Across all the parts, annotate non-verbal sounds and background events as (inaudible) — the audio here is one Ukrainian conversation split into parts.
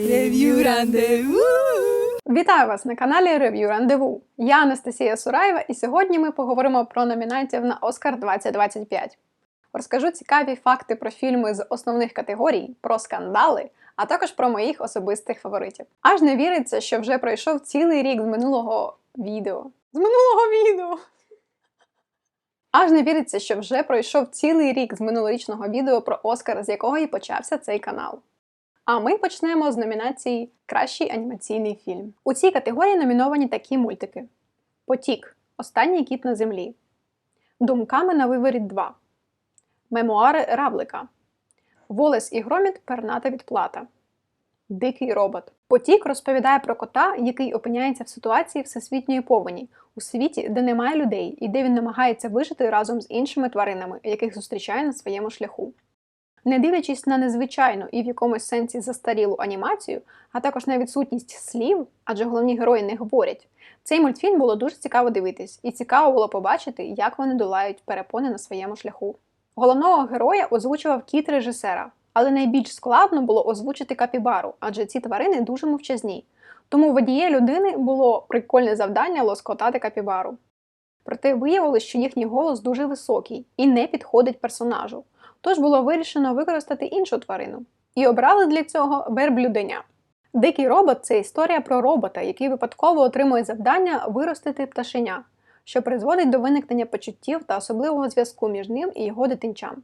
Рев'ю рандеву. Вітаю вас на каналі Рев'ю Рандеву. Я Анастасія Сураєва, і сьогодні ми поговоримо про номінантів на Оскар 2025. Розкажу цікаві факти про фільми з основних категорій, про скандали, а також про моїх особистих фаворитів. Аж не віриться, що вже пройшов цілий рік з минулого відео. З минулого відео! Аж не віриться, що вже пройшов цілий рік з минулорічного відео про Оскар, з якого і почався цей канал. А ми почнемо з номінації Кращий анімаційний фільм. У цій категорії номіновані такі мультики: Потік. Останній кіт на землі. Думками на виворіт 2. Мемуари Равлика. Волес і Громіт Перната відплата. Дикий робот. Потік розповідає про кота, який опиняється в ситуації всесвітньої повені у світі, де немає людей, і де він намагається вижити разом з іншими тваринами, яких зустрічає на своєму шляху. Не дивлячись на незвичайну і в якомусь сенсі застарілу анімацію, а також на відсутність слів, адже головні герої не говорять, цей мультфільм було дуже цікаво дивитись, і цікаво було побачити, як вони долають перепони на своєму шляху. Головного героя озвучував кіт режисера, але найбільш складно було озвучити капібару, адже ці тварини дуже мовчазні. Тому водіє людини було прикольне завдання лоскотати капібару. Проте виявилось, що їхній голос дуже високий і не підходить персонажу. Тож було вирішено використати іншу тварину. І обрали для цього верблюденя. Дикий робот це історія про робота, який випадково отримує завдання виростити пташеня, що призводить до виникнення почуттів та особливого зв'язку між ним і його дитинчам.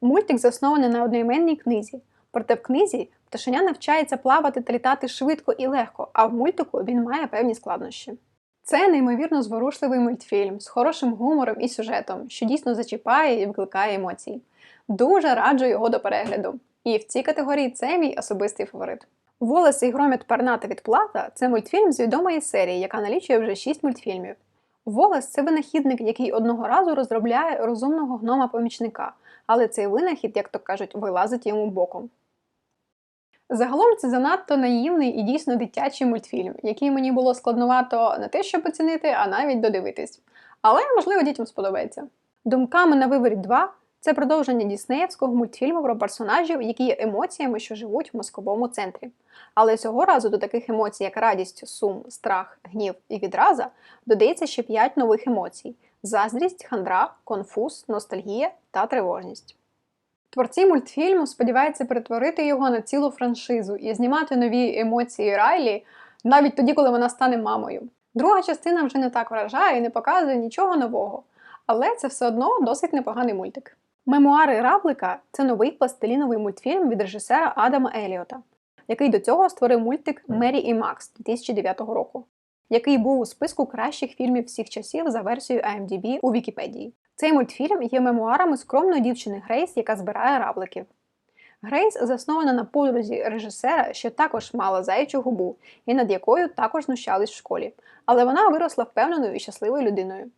Мультик заснований на одноіменній книзі, проте в книзі пташеня навчається плавати та літати швидко і легко, а в мультику він має певні складнощі. Це неймовірно зворушливий мультфільм з хорошим гумором і сюжетом, що дійсно зачіпає і викликає емоції. Дуже раджу його до перегляду. І в цій категорії це мій особистий фаворит. Волес і громіт Перната відплата це мультфільм з відомої серії, яка налічує вже 6 мультфільмів. Волес це винахідник, який одного разу розробляє розумного гнома-помічника, але цей винахід, як то кажуть, вилазить йому боком. Загалом це занадто наївний і дійсно дитячий мультфільм, який мені було складновато не те, щоб оцінити, а навіть додивитись. Але, можливо, дітям сподобається. Думками на виворі 2 це продовження діснеївського мультфільму про персонажів, які є емоціями, що живуть в мозковому центрі. Але цього разу до таких емоцій, як радість, сум, страх, гнів і відраза, додається ще 5 нових емоцій: заздрість, хандра, конфуз, ностальгія та тривожність. Творці мультфільму сподіваються перетворити його на цілу франшизу і знімати нові емоції Райлі навіть тоді, коли вона стане мамою. Друга частина вже не так вражає і не показує нічого нового, але це все одно досить непоганий мультик. Мемуари Равлика це новий пластиліновий мультфільм від режисера Адама Еліота, який до цього створив мультик Мері і Макс 2009 року, який був у списку кращих фільмів всіх часів за версією IMDb у Вікіпедії. Цей мультфільм є мемуарами скромної дівчини Грейс, яка збирає равликів. Грейс заснована на подрузі режисера, що також мала заячу губу, і над якою також знущались в школі, але вона виросла впевненою і щасливою людиною.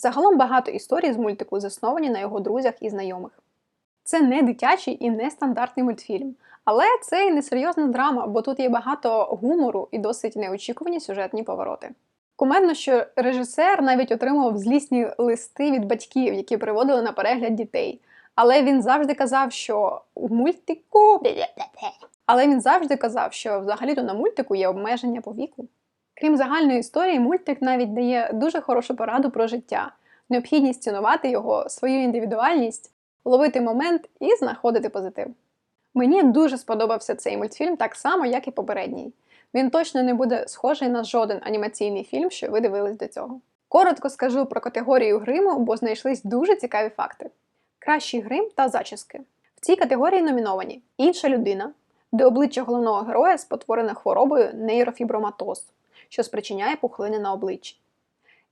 Загалом багато історій з мультику засновані на його друзях і знайомих. Це не дитячий і не стандартний мультфільм, але це і не серйозна драма, бо тут є багато гумору і досить неочікувані сюжетні повороти. Кумедно, що режисер навіть отримував злісні листи від батьків, які приводили на перегляд дітей. Але він завжди казав, що у мультику. Але він завжди казав, що взагалі-то на мультику є обмеження по віку. Крім загальної історії, мультик навіть дає дуже хорошу пораду про життя, необхідність цінувати його, свою індивідуальність, ловити момент і знаходити позитив. Мені дуже сподобався цей мультфільм так само, як і попередній. Він точно не буде схожий на жоден анімаційний фільм, що ви дивились до цього. Коротко скажу про категорію гриму, бо знайшлись дуже цікаві факти: кращий грим та зачіски. В цій категорії номіновані інша людина, де обличчя головного героя спотворене хворобою нейрофіброматоз, що спричиняє пухлини на обличчі.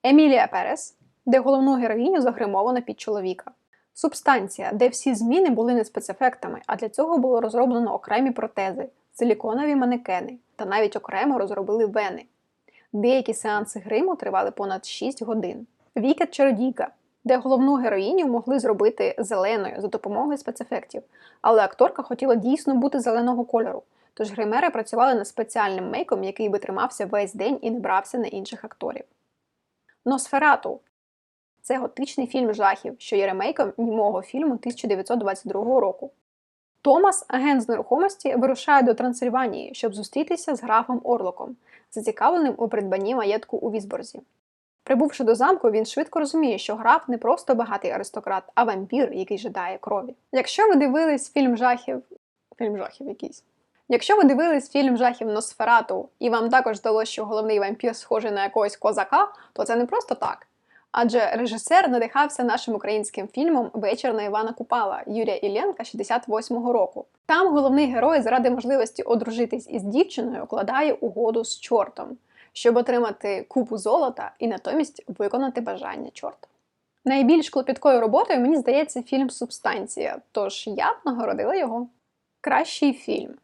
Емілія Перес, де головну героїню загримовано під чоловіка. Субстанція, де всі зміни були не спецефектами, а для цього було розроблено окремі протези, силіконові манекени та навіть окремо розробили вени. Деякі сеанси гриму тривали понад 6 годин. Вікет Чародійка, де головну героїню могли зробити зеленою за допомогою спецефектів, але акторка хотіла дійсно бути зеленого кольору, тож гримери працювали над спеціальним мейком, який би тримався весь день і не брався на інших акторів. Носферату це готичний фільм жахів, що є ремейком німого фільму 1922 року. Томас, агент з нерухомості, вирушає до Трансильванії, щоб зустрітися з графом Орлоком, зацікавленим у придбанні маєтку у Візборзі. Прибувши до замку, він швидко розуміє, що граф не просто багатий аристократ, а вампір, який жадає крові. Якщо ви дивились фільм жахів, фільм жахів якийсь. Якщо ви дивились фільм жахів Носферату, і вам також здалося, що головний вампір схожий на якогось козака, то це не просто так. Адже режисер надихався нашим українським фільмом Вечір на Івана Купала Юрія Іллєнка 68-го року. Там головний герой заради можливості одружитись із дівчиною укладає угоду з чортом, щоб отримати купу золота і натомість виконати бажання чорта. Найбільш клопіткою роботою мені здається фільм Субстанція, тож я б нагородила його. Кращий фільм.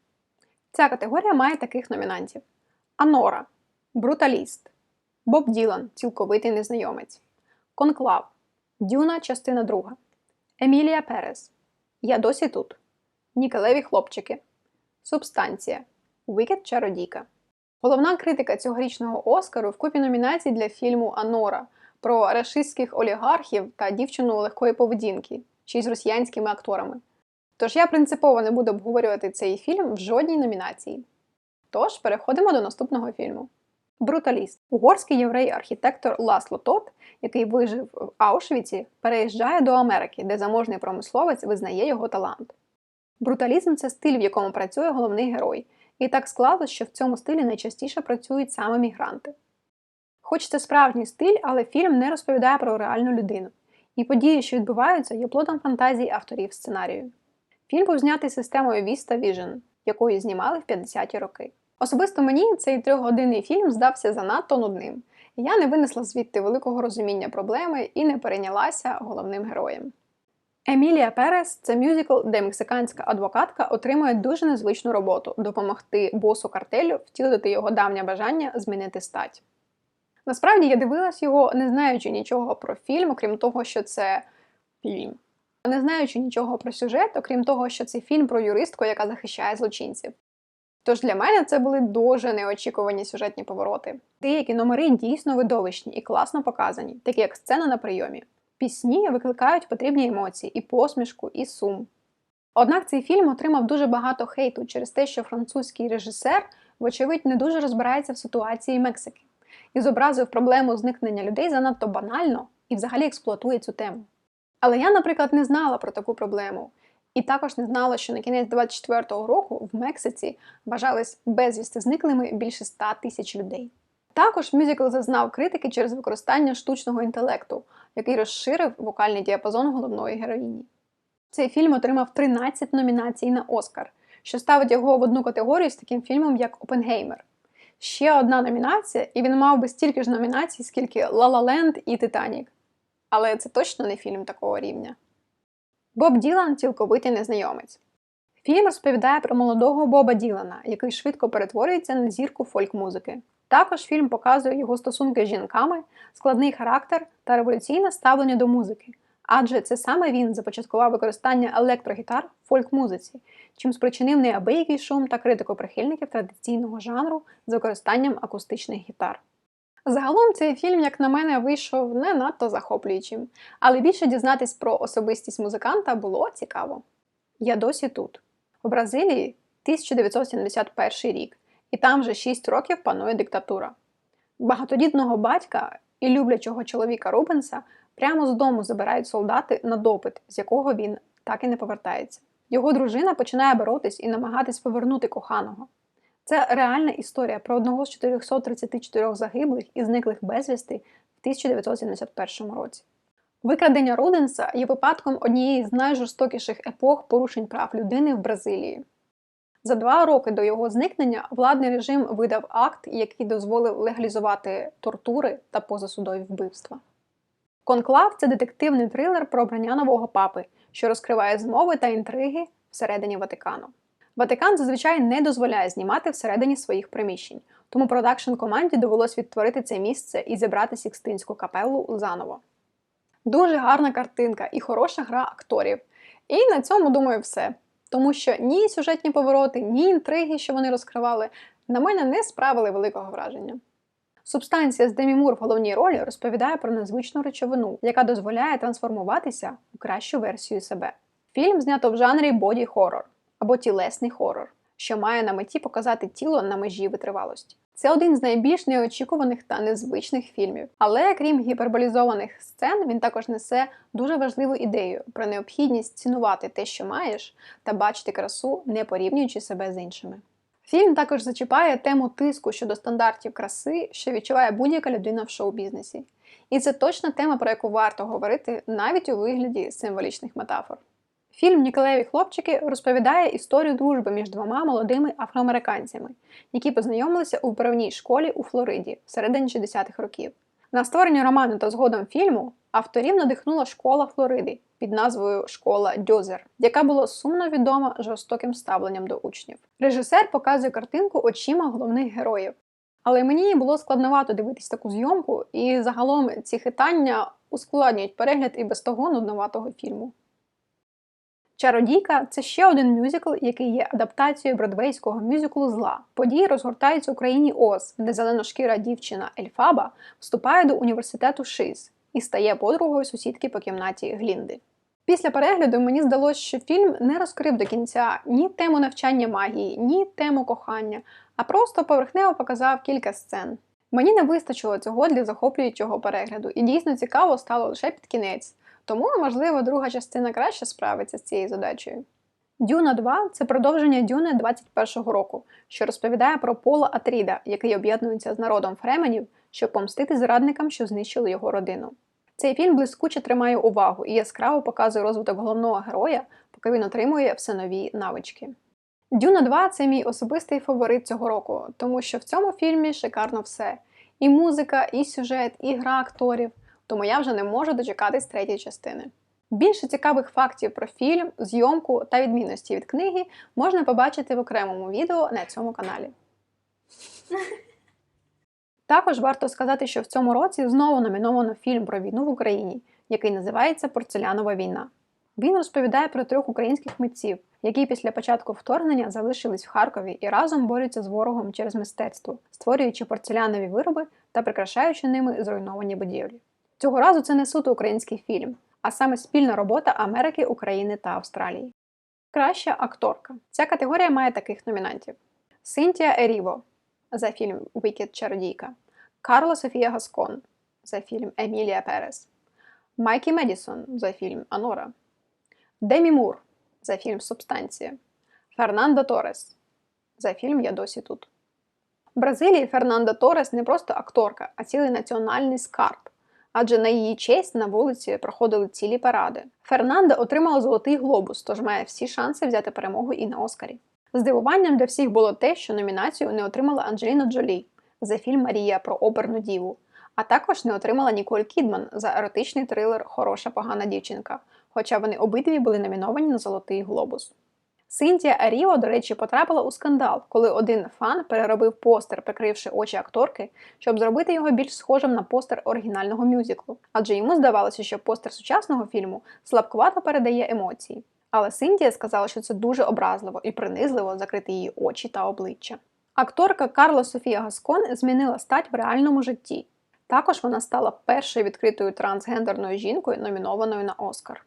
Ця категорія має таких номінантів: Анора, Бруталіст, Боб Ділан, цілковитий незнайомець, Конклав, Дюна, частина 2, Емілія Перес, Я досі тут, Нікелеві хлопчики, Субстанція, Вікет Чародійка. Головна критика цьогорічного Оскару в купі номінацій для фільму Анора про рашистських олігархів та дівчину легкої поведінки, чи з росіянськими акторами. Тож я принципово не буду обговорювати цей фільм в жодній номінації. Тож переходимо до наступного фільму. Бруталіст. Угорський єврей-архітектор Ласло Тот, який вижив в Аушвіці, переїжджає до Америки, де заможний промисловець визнає його талант. Бруталізм це стиль, в якому працює головний герой, і так склалось, що в цьому стилі найчастіше працюють саме мігранти. Хоч це справжній стиль, але фільм не розповідає про реальну людину, і події, що відбуваються, є плодом фантазії авторів сценарію. Фільм був знятий системою Vista Vision, якою знімали в 50-ті роки. Особисто мені цей трьохгодинний фільм здався занадто нудним, я не винесла звідти великого розуміння проблеми і не перейнялася головним героєм. Емілія Перес це мюзикл, де мексиканська адвокатка отримує дуже незвичну роботу допомогти босу картелю втілити його давнє бажання змінити стать. Насправді я дивилась його, не знаючи нічого про фільм, окрім того, що це фільм. Не знаючи нічого про сюжет, окрім того, що це фільм про юристку, яка захищає злочинців. Тож для мене це були дуже неочікувані сюжетні повороти. Деякі номери дійсно видовищні і класно показані, такі як сцена на прийомі. Пісні викликають потрібні емоції, і посмішку, і сум. Однак цей фільм отримав дуже багато хейту через те, що французький режисер, вочевидь, не дуже розбирається в ситуації Мексики і зобразив проблему зникнення людей занадто банально і взагалі експлуатує цю тему. Але я, наприклад, не знала про таку проблему. І також не знала, що на кінець 24-го року в Мексиці вважались безвісти зниклими більше 100 тисяч людей. Також мюзикл зазнав критики через використання штучного інтелекту, який розширив вокальний діапазон головної героїні. Цей фільм отримав 13 номінацій на Оскар, що ставить його в одну категорію з таким фільмом, як Опенгеймер. Ще одна номінація, і він мав би стільки ж номінацій, скільки «Ла Ла Ленд» і Титанік. Але це точно не фільм такого рівня. Боб Ділан цілковитий незнайомець. Фільм розповідає про молодого Боба Ділана, який швидко перетворюється на зірку фольк-музики. Також фільм показує його стосунки з жінками, складний характер та революційне ставлення до музики. Адже це саме він започаткував використання електрогітар в фольк-музиці, чим спричинив неабиякий шум та критику прихильників традиційного жанру з використанням акустичних гітар. Загалом цей фільм, як на мене, вийшов не надто захоплюючим, але більше дізнатись про особистість музиканта було цікаво. Я досі тут. У Бразилії 1971 рік, і там вже 6 років панує диктатура. Багатодітного батька і люблячого чоловіка Рубенса прямо з дому забирають солдати на допит, з якого він так і не повертається. Його дружина починає боротись і намагатись повернути коханого. Це реальна історія про одного з 434 загиблих і зниклих безвісти в 1971 році. Викрадення Руденса є випадком однієї з найжорстокіших епох порушень прав людини в Бразилії. За два роки до його зникнення владний режим видав акт, який дозволив легалізувати тортури та позасудові вбивства. Конклав це детективний трилер про обрання нового папи, що розкриває змови та інтриги всередині Ватикану. Ватикан зазвичай не дозволяє знімати всередині своїх приміщень, тому продакшн команді довелось відтворити це місце і зібрати Сікстинську капелу заново. Дуже гарна картинка і хороша гра акторів. І на цьому, думаю, все. Тому що ні сюжетні повороти, ні інтриги, що вони розкривали, на мене не справили великого враження. Субстанція з Демі Мур в головній ролі розповідає про незвичну речовину, яка дозволяє трансформуватися у кращу версію себе. Фільм знято в жанрі боді-хоррор або тілесний хорор, що має на меті показати тіло на межі витривалості. Це один з найбільш неочікуваних та незвичних фільмів. Але крім гіперболізованих сцен, він також несе дуже важливу ідею про необхідність цінувати те, що маєш, та бачити красу, не порівнюючи себе з іншими. Фільм також зачіпає тему тиску щодо стандартів краси, що відчуває будь-яка людина в шоу-бізнесі. І це точна тема, про яку варто говорити навіть у вигляді символічних метафор. Фільм Ніколаєві хлопчики розповідає історію дружби між двома молодими афроамериканцями, які познайомилися у первній школі у Флориді в середині 60-х років. На створення роману та згодом фільму авторів надихнула школа Флориди під назвою Школа Дьозер, яка була сумно відома жорстоким ставленням до учнів. Режисер показує картинку очима головних героїв. Але мені було складновато дивитись таку зйомку, і загалом ці хитання ускладнюють перегляд і без того нудноватого фільму. Чародійка це ще один мюзикл, який є адаптацією бродвейського мюзиклу Зла. Події розгортаються у країні Оз, де зеленошкіра дівчина Ельфаба вступає до університету Шиз і стає подругою сусідки по кімнаті Глінди. Після перегляду мені здалося, що фільм не розкрив до кінця ні тему навчання магії, ні тему кохання, а просто поверхнево показав кілька сцен. Мені не вистачило цього для захоплюючого перегляду, і дійсно цікаво стало лише під кінець. Тому, можливо, друга частина краще справиться з цією задачею. Дюна 2 це продовження Дюни 21-го року, що розповідає про Пола Атріда, який об'єднується з народом Фременів, щоб помстити зрадникам, що знищили його родину. Цей фільм блискуче тримає увагу і яскраво показує розвиток головного героя, поки він отримує все нові навички. Дюна 2 це мій особистий фаворит цього року, тому що в цьому фільмі шикарно все: і музика, і сюжет, і гра акторів тому я вже не можу дочекатись третьої частини. Більше цікавих фактів про фільм, зйомку та відмінності від книги можна побачити в окремому відео на цьому каналі. (laughs) Також варто сказати, що в цьому році знову номіновано фільм про війну в Україні, який називається Порцелянова війна. Він розповідає про трьох українських митців, які після початку вторгнення залишились в Харкові і разом борються з ворогом через мистецтво, створюючи порцелянові вироби та прикрашаючи ними зруйновані будівлі. Цього разу це не суто український фільм, а саме спільна робота Америки, України та Австралії. Краща акторка. Ця категорія має таких номінантів: Синтія Еріво за фільм Вікет Чародійка, Карла Софія Гаскон за фільм Емілія Перес, Майкі Медісон за фільм Анора, Демі Мур за фільм Субстанція, Фернандо Торес за фільм Я досі тут. В Бразилії Фернандо Торес не просто акторка, а цілий національний скарб адже на її честь на вулиці проходили цілі паради. Фернанда отримала золотий глобус, тож має всі шанси взяти перемогу і на Оскарі. Здивуванням для всіх було те, що номінацію не отримала Анджеліна Джолі за фільм Марія про оберну діву, а також не отримала Ніколь Кідман за еротичний трилер Хороша погана дівчинка, хоча вони обидві були номіновані на Золотий Глобус. Синтія Аріо, до речі, потрапила у скандал, коли один фан переробив постер, прикривши очі акторки, щоб зробити його більш схожим на постер оригінального мюзиклу. Адже йому здавалося, що постер сучасного фільму слабкувато передає емоції. Але Синтія сказала, що це дуже образливо і принизливо закрити її очі та обличчя. Акторка Карла Софія Гаскон змінила стать в реальному житті. Також вона стала першою відкритою трансгендерною жінкою, номінованою на Оскар.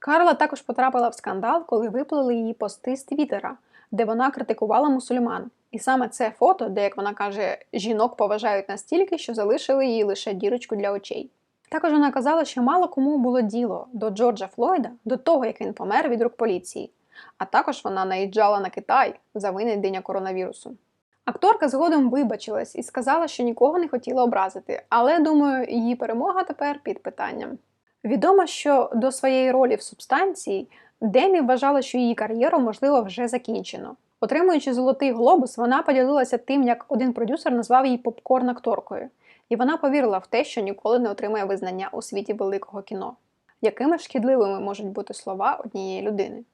Карла також потрапила в скандал, коли виплили її пости з Твіттера, де вона критикувала мусульман. І саме це фото, де, як вона каже, жінок поважають настільки, що залишили їй лише дірочку для очей. Також вона казала, що мало кому було діло до Джорджа Флойда до того, як він помер від рук поліції. А також вона наїжджала на Китай за винайдення коронавірусу. Акторка згодом вибачилась і сказала, що нікого не хотіла образити, але думаю, її перемога тепер під питанням. Відомо, що до своєї ролі в субстанції Демі вважала, що її кар'єру, можливо, вже закінчено. Отримуючи золотий глобус, вона поділилася тим, як один продюсер назвав її попкорн-акторкою, і вона повірила в те, що ніколи не отримає визнання у світі великого кіно. Якими шкідливими можуть бути слова однієї людини?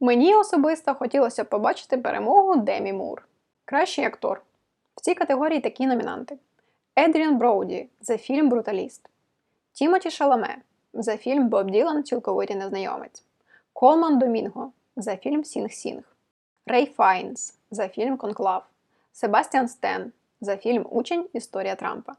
Мені особисто хотілося побачити перемогу Демі Мур. Кращий актор. В цій категорії такі номінанти: Едріан Броуді за фільм Бруталіст. Тімоті Шаламе за фільм Боб Ділан Цілковитий незнайомець, Колман Домінго. За фільм Сінг Сінг, Рей Файнс. За фільм Конклав, Себастьян Стен. За фільм Учень. Історія Трампа.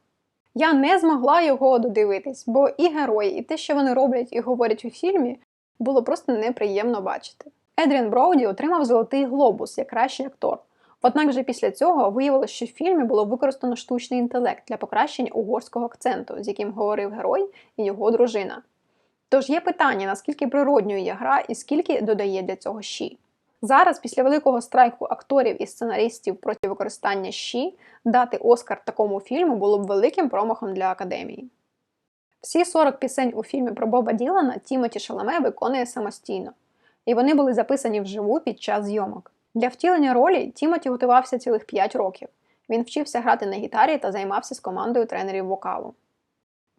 Я не змогла його додивитись, бо і герої, і те, що вони роблять і говорять у фільмі, було просто неприємно бачити. Едріан Броуді отримав золотий глобус як кращий актор. Однак вже після цього виявилося, що в фільмі було використано штучний інтелект для покращення угорського акценту, з яким говорив герой і його дружина. Тож є питання, наскільки природньою є гра і скільки додає для цього щі. Зараз, після великого страйку акторів і сценаристів проти використання щі, дати Оскар такому фільму було б великим промахом для академії. Всі 40 пісень у фільмі про Боба Ділана Тімоті Шаламе виконує самостійно, і вони були записані вживу під час зйомок. Для втілення ролі Тімоті готувався цілих 5 років. Він вчився грати на гітарі та займався з командою тренерів вокалу.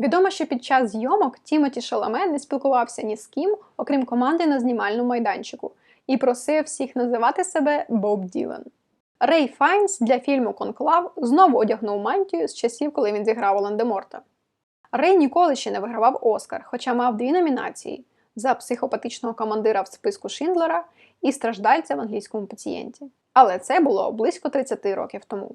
Відомо, що під час зйомок Тімоті Шаламе не спілкувався ні з ким, окрім команди на знімальному майданчику, і просив всіх називати себе Боб Ділан. Рей Файнс для фільму Конклав знову одягнув мантію з часів, коли він зіграв Волан-де-Морта. Рей ніколи ще не вигравав Оскар, хоча мав дві номінації за психопатичного командира в списку Шиндлера і страждальця в англійському пацієнті. Але це було близько 30 років тому.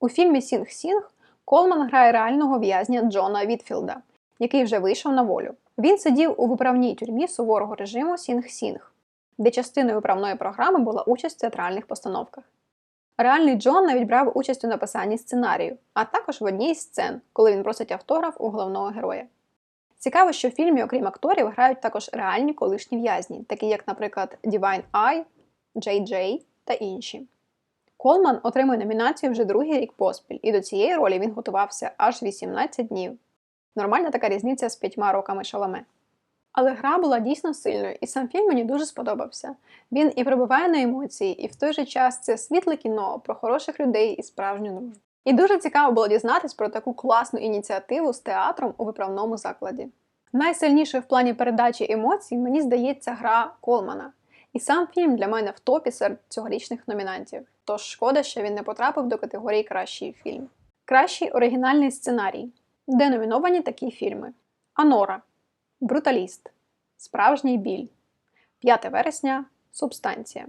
У фільмі Сінг Сінг Колман грає реального в'язня Джона Вітфілда, який вже вийшов на волю. Він сидів у виправній тюрмі суворого режиму Сінг-Сінг, де частиною виправної програми була участь в театральних постановках. Реальний Джон навіть брав участь у написанні сценарію, а також в одній з сцен, коли він просить автограф у головного героя. Цікаво, що в фільмі, окрім акторів, грають також реальні колишні в'язні, такі як, наприклад, Divine Eye, Джей Джей та інші. Колман отримує номінацію вже другий рік поспіль, і до цієї ролі він готувався аж 18 днів. Нормальна така різниця з п'ятьма роками шаламе. Але гра була дійсно сильною, і сам фільм мені дуже сподобався. Він і прибуває на емоції, і в той же час це світле кіно про хороших людей і справжню дружбу. І дуже цікаво було дізнатись про таку класну ініціативу з театром у виправному закладі. Найсильнішою в плані передачі емоцій, мені здається, гра Колмана. І сам фільм для мене в топі серед цьогорічних номінантів. Тож шкода, що він не потрапив до категорії Кращий фільм. Кращий оригінальний сценарій, де номіновані такі фільми: Анора, Бруталіст, Справжній біль, 5 вересня, Субстанція.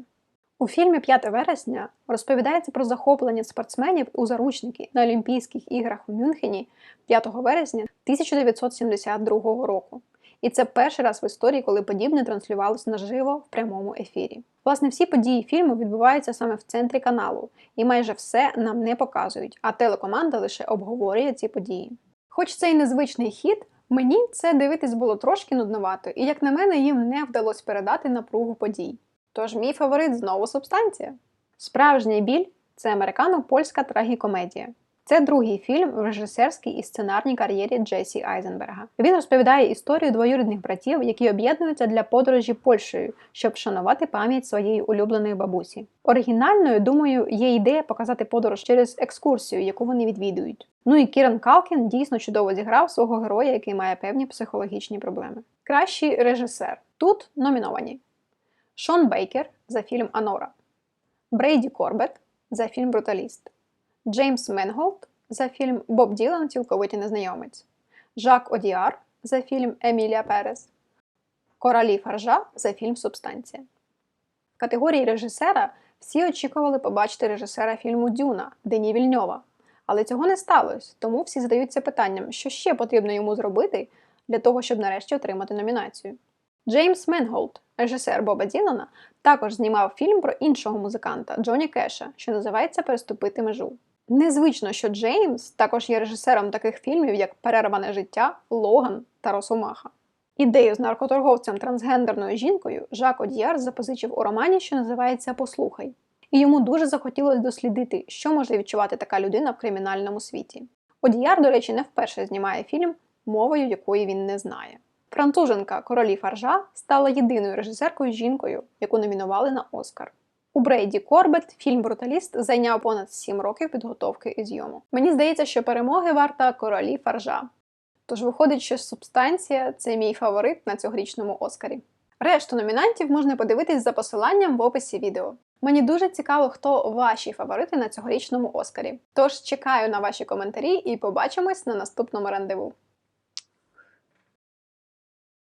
У фільмі 5 вересня розповідається про захоплення спортсменів у заручники на Олімпійських іграх у Мюнхені 5 вересня 1972 року. І це перший раз в історії, коли подібне транслювалося наживо в прямому ефірі. Власне, всі події фільму відбуваються саме в центрі каналу, і майже все нам не показують, а телекоманда лише обговорює ці події. Хоч це й незвичний хід, мені це дивитись було трошки нудновато, і, як на мене, їм не вдалося передати напругу подій. Тож мій фаворит знову субстанція. Справжній біль це американо-польська трагікомедія. Це другий фільм в режисерській і сценарній кар'єрі Джесі Айзенберга. Він розповідає історію двоюрідних братів, які об'єднуються для подорожі Польщею, щоб вшанувати пам'ять своєї улюбленої бабусі. Оригінальною, думаю, є ідея показати подорож через екскурсію, яку вони відвідують. Ну і Кіран Калкін дійсно чудово зіграв свого героя, який має певні психологічні проблеми. Кращий режисер тут номіновані Шон Бейкер за фільм Анора, Брейді Корбет за фільм Бруталіст. Джеймс Менголд за фільм Боб Ділан Цілковитий незнайомець, Жак Одіар за фільм Емілія Перес, Коралі Фаржа за фільм Субстанція. В категорії режисера всі очікували побачити режисера фільму Дюна Дені Вільньова. Але цього не сталося, тому всі задаються питанням, що ще потрібно йому зробити для того, щоб нарешті отримати номінацію. Джеймс Менголд, режисер Боба Ділана, також знімав фільм про іншого музиканта Джоні Кеша, що називається Переступити межу. Незвично, що Джеймс також є режисером таких фільмів, як Перерване життя, Логан та Росомаха. Ідею з наркоторговцем трансгендерною жінкою Жак Одіяр запозичив у романі, що називається Послухай. І йому дуже захотілося дослідити, що може відчувати така людина в кримінальному світі. Одіяр, до речі, не вперше знімає фільм, мовою якої він не знає. Француженка Королі Фаржа стала єдиною режисеркою жінкою, яку номінували на Оскар. У Брейді Корбет фільм Бруталіст зайняв понад 7 років підготовки і зйому. Мені здається, що перемоги варта королі фаржа. Тож виходить, що субстанція це мій фаворит на цьогорічному Оскарі. Решту номінантів можна подивитись за посиланням в описі відео. Мені дуже цікаво, хто ваші фаворити на цьогорічному Оскарі. Тож чекаю на ваші коментарі і побачимось на наступному рандеву.